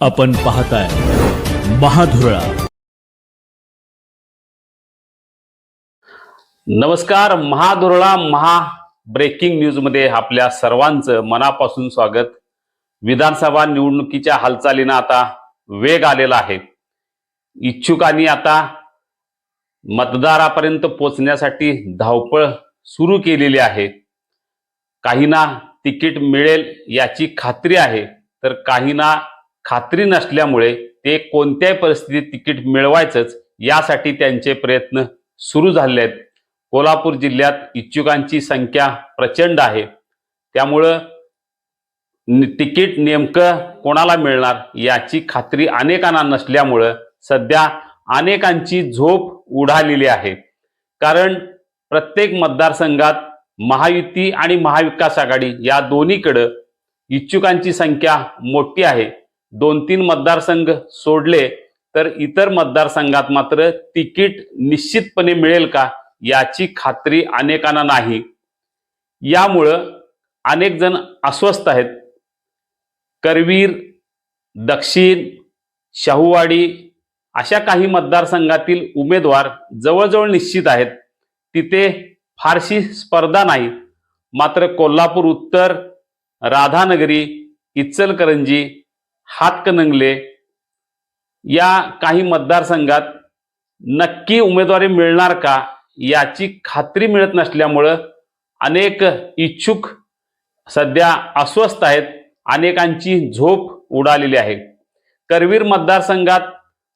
आपण पाहताय महाधुरळा. नमस्कार महादुरळा महा ब्रेकिंग न्यूजमध्ये आपल्या सर्वांचं मनापासून स्वागत. विधानसभा निवडणुकीच्या हालचालींना आता वेग आलेला आहे. इच्छुकांनी आता मतदारापर्यंत पोचण्यासाठी धावपळ सुरू केलेली आहे. काहींना तिकीट मिळेल याची खात्री आहे तर काहींना खात्री नसल्यामुळे ते कोणत्याही परिस्थितीत तिकीट मिळवायचंच यासाठी त्यांचे प्रयत्न सुरू झाले आहेत. कोल्हापूर जिल्ह्यात इच्छुकांची संख्या प्रचंड आहे. त्यामुळं तिकीट नेमकं कोणाला मिळणार याची खात्री अनेकांना नसल्यामुळं सध्या अनेकांची झोप उडालेली आहे. कारण प्रत्येक मतदारसंघात महायुती आणि महाविकास आघाडी या दोन्हीकडं इच्छुकांची संख्या मोठी आहे. दोन तीन मतदारसंघ सोडले तर इतर मतदारसंघात मात्र तिकीट निश्चितपणे मिळेल का याची खात्री अनेकांना नाही. यामुळं अनेक जण अस्वस्थ आहेत. करवीर दक्षिण शाहूवाडी अशा काही मतदारसंघातील उमेदवार जवळजवळ निश्चित आहेत. तिथे फारशी स्पर्धा नाही. मात्र कोल्हापूर उत्तर राधानगरी इचलकरंजी हातकणंगले या काही मतदारसंघात नक्की उमेदवारी मिळणार का याची खात्री मिळत नसल्यामुळं अनेक इच्छुक सध्या अस्वस्थ आहेत. अनेकांची झोप उडालेली आहे. करवीर मतदारसंघात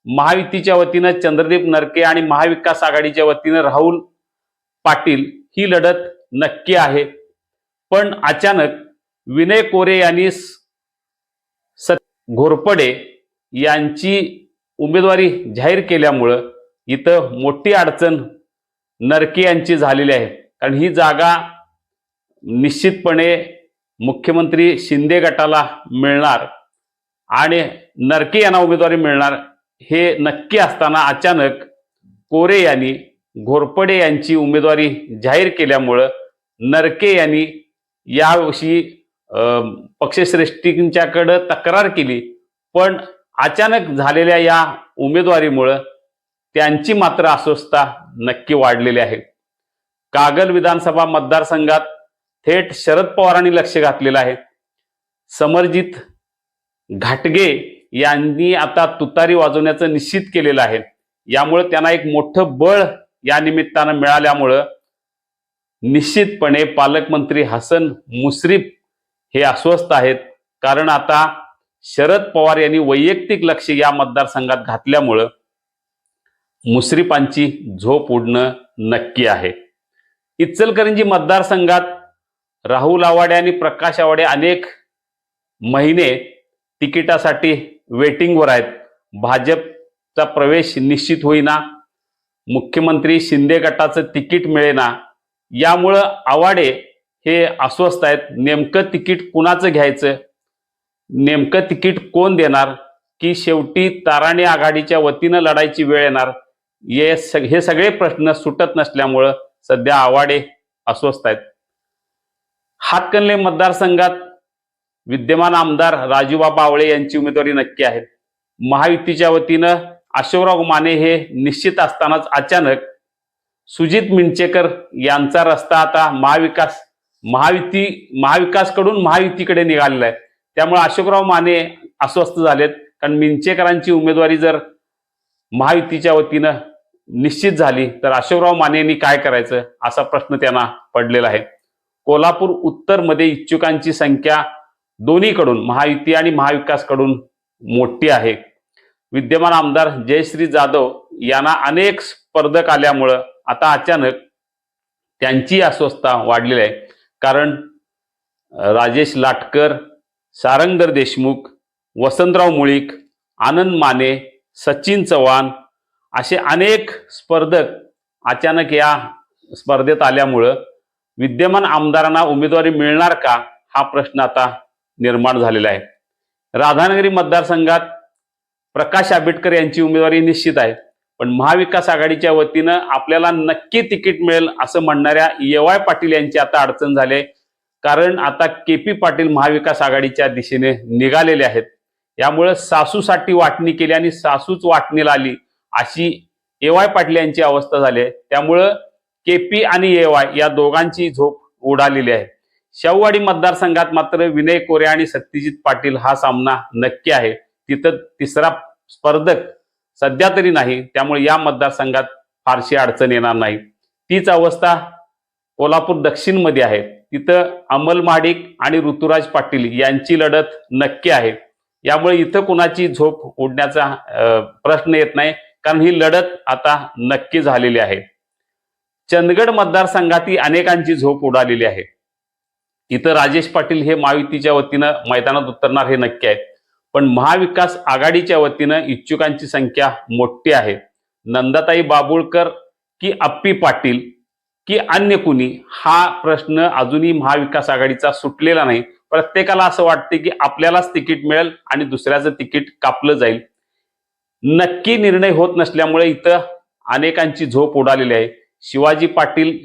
महायुतीच्या वतीनं चंद्रदीप नरके आणि महाविकास आघाडीच्या वतीनं राहुल पाटील ही लढत नक्की आहे. पण अचानक विनय कोरे यांनी घोरपडे यांची उमेदवारी जाहीर केल्यामुळं इथं मोठी अडचण नरके यांची झालेली आहे. कारण ही जागा निश्चितपणे मुख्यमंत्री शिंदे गटाला मिळणार आणि नरके यांना उमेदवारी मिळणार हे नक्की असताना अचानक कोरे यांनी घोरपडे यांची उमेदवारी जाहीर केल्यामुळं नरके यांनी यावर्षी पक्षश्रेष्ठींच्याकडं तक्रार केली. पण अचानक झालेल्या या उमेदवारीमुळं त्यांची मात्र अस्वस्थता नक्की वाढलेली आहे. कागल विधानसभा मतदारसंघात थेट शरद पवारांनी लक्ष घातलेलं आहे. समरजित घाटगे यांनी आता तुतारी वाजवण्याचं निश्चित केलेलं आहे. यामुळे त्यांना एक मोठं बळ या निमित्तानं मिळाल्यामुळं निश्चितपणे पालकमंत्री हसन मुश्रीफ हे अस्वस्थ आहेत. कारण आता शरद पवार यांनी वैयक्तिक लक्ष या मतदारसंघात घातल्यामुळं मुश्रीफांची झोप उडणं नक्की आहे. इचलकरंजी मतदारसंघात राहुल आवाडे आणि प्रकाश आवाडे अनेक महिने तिकिटासाठी वेटिंगवर आहेत. भाजपचा प्रवेश निश्चित होईना मुख्यमंत्री शिंदे गटाचं तिकीट मिळेना यामुळं आवाडे हे अस्वस्थ आहेत. नेमकं तिकीट कुणाचं घ्यायचं? नेमकं तिकीट कोण देणार? की शेवटी ताराणे आघाडीच्या वतीनं लढायची वेळ येणार? ये सग- हे सगळे प्रश्न सुटत नसल्यामुळं सध्या आवाडे अस्वस्थ आहेत. हातकणले मतदारसंघात विद्यमान आमदार राजूबाबा आवळे यांची उमेदवारी नक्की आहे. महायुतीच्या वतीनं अशोकराव माने हे निश्चित असतानाच अचानक सुजित मिंचेकर यांचा रस्ता आता महाविकास महायुती महाविकासकडून महायुतीकडे निघालेला आहे. त्यामुळे अशोकराव माने अस्वस्थ झालेत. कारण मिंचेकरांची उमेदवारी जर महायुतीच्या वतीनं निश्चित झाली तर अशोकराव मानेंनी काय करायचं असा प्रश्न त्यांना पडलेला आहे. कोल्हापूर उत्तरमध्ये इच्छुकांची संख्या दोन्हीकडून महायुती आणि महाविकासकडून मोठी आहे. विद्यमान आमदार जयश्री जाधव यांना अनेक स्पर्धक आल्यामुळं आता अचानक त्यांची अस्वस्थता वाढलेली आहे. कारण राजेश लाटकर सारंगधर देशमुख वसंतराव मुळीक आनंद माने सचिन चव्हाण असे अनेक स्पर्धक अचानक या स्पर्धेत आल्यामुळं विद्यमान आमदारांना उमेदवारी मिळणार का हा प्रश्न आता निर्माण झालेला आहे राधानगरी मतदारसंघात प्रकाश आंबेडकर यांची उमेदवारी निश्चित आहे पण महाविकास आघाडीच्या वतीनं आपल्याला नक्की तिकीट मिळेल असं म्हणणाऱ्या येवाय पाटील यांची आता अडचण झाली आहे. कारण आता के पी पाटील महाविकास आघाडीच्या दिशेने निघालेले आहेत. यामुळं सासूसाठी वाटणी केली आणि सासूच वाटणीला आली अशी ए वाय पाटील यांची अवस्था झाली आहे. त्यामुळं केपी आणि ए वाय या दोघांची झोप उडालेली आहे. शाहूवाडी मतदारसंघात मात्र विनय कोरे आणि सत्यजित पाटील हा सामना नक्की आहे. तिथं तिसरा स्पर्धक सध्या तरी नाही. त्यामुळे या मतदारसंघात फारशी अडचण येणार नाही. तीच अवस्था कोल्हापूर दक्षिणमध्ये आहे. तिथं अमल महाडिक आणि ऋतुराज पाटील यांची लढत नक्की आहे. यामुळे इथं कुणाची झोप उडण्याचा प्रश्न येत नाही कारण ही लढत आता नक्की झालेली आहे. चंदगड मतदारसंघातही अनेकांची झोप उडालेली आहे. इथं राजेश पाटील हे महायुतीच्या वतीनं मैदानात उतरणार हे नक्की आहे. पण महाविकास आघाडीच्या वतीनं इच्छुकांची संख्या मोठी आहे. नंदाताई बाबुळकर की अप्पी पाटील की अन्य कुणी? हा प्रश्न अजूनही महाविकास आघाडीचा सुटलेला नाही. प्रत्येकाला असं वाटते की आपल्यालाच तिकीट मिळेल आणि दुसऱ्याचं तिकीट कापलं जाईल. नक्की निर्णय होत नसल्यामुळे इथं अनेकांची झोप उडालेली आहे. शिवाजी पाटील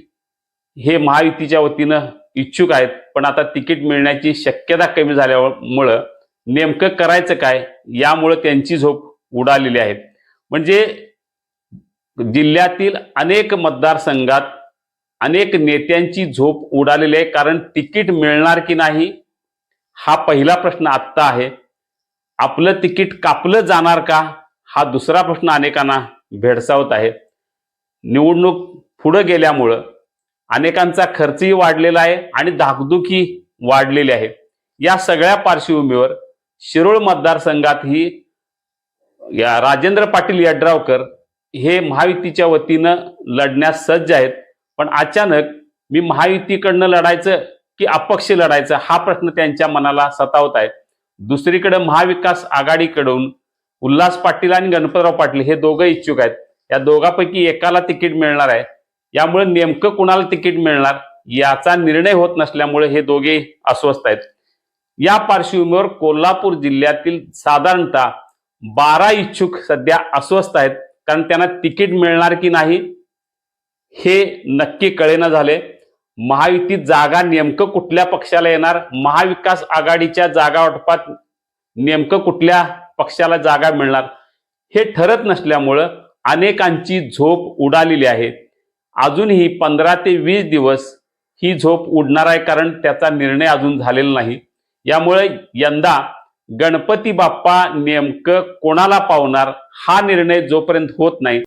हे महायुतीच्या वतीनं इच्छुक आहेत पण आता तिकीट मिळण्याची शक्यता कमी झाल्यामुळं नेमकं करायचं काय यामुळं त्यांची झोप उडालेली आहे. म्हणजे जिल्ह्यातील अनेक मतदारसंघात अनेक नेत्यांची झोप उडालेली आहे. कारण तिकीट मिळणार की नाही हा पहिला प्रश्न आत्ता आहे. आपलं तिकीट कापलं जाणार का हा दुसरा प्रश्न अनेकांना भेडसावत आहे. निवडणूक पुढं गेल्यामुळं अनेकांचा खर्चही वाढलेला आहे आणि धाकधुकी वाढलेली आहे. या सगळ्या पार्श्वभूमीवर शिरोळ मतदारसंघातही या राजेंद्र पाटील यड्रावकर हे महायुतीच्या वतीनं लढण्यास सज्ज आहेत. पण अचानक मी महायुतीकडनं लढायचं की अपक्ष लढायचं हा प्रश्न त्यांच्या मनाला सतावत आहे. दुसरीकडे महाविकास आघाडीकडून उल्हास पाटील आणि गणपतराव पाटील हे दोघं इच्छुक आहेत. या दोघांपैकी एकाला तिकीट मिळणार आहे. यामुळे नेमकं कुणाला तिकीट मिळणार याचा निर्णय होत नसल्यामुळे हे दोघे अस्वस्थ आहेत. या पार्श्वभूमीवर कोल्हापूर जिल्ह्यातील साधारणतः बारा इच्छुक सध्या अस्वस्थ आहेत कारण त्यांना तिकीट मिळणार की नाही हे नक्की कळेना झाले. महायुतीत जागा नेमकं कुठल्या पक्षाला येणार? महाविकास आघाडीच्या जागा वाटपात नेमकं कुठल्या पक्षाला जागा मिळणार? हे ठरत नसल्यामुळं अनेकांची झोप उडालेली आहे. अजूनही पंधरा ते वीस दिवस ही झोप उडणार आहे कारण त्याचा निर्णय अजून झालेला नाही. यामुळे यंदा गणपती बाप्पा नेमकं कोणाला पावणार हा निर्णय जोपर्यंत होत नाही